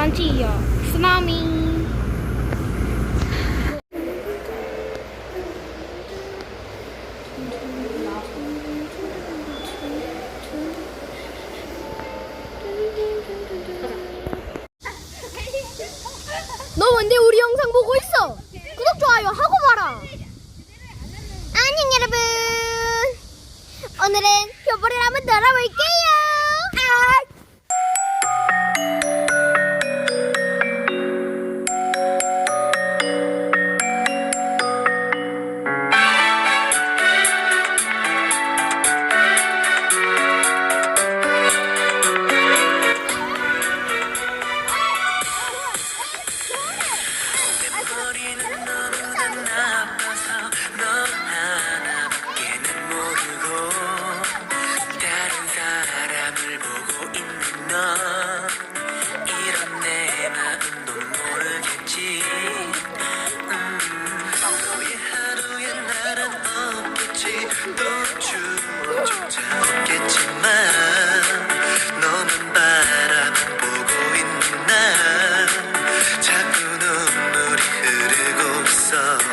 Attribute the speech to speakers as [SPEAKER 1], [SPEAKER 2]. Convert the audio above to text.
[SPEAKER 1] Bunty z n a m i
[SPEAKER 2] 너 뭔데 우리 영상 보고 있어? 안녕 여러분. 오늘은 교보를 한번 놀아볼게요.
[SPEAKER 3] sun.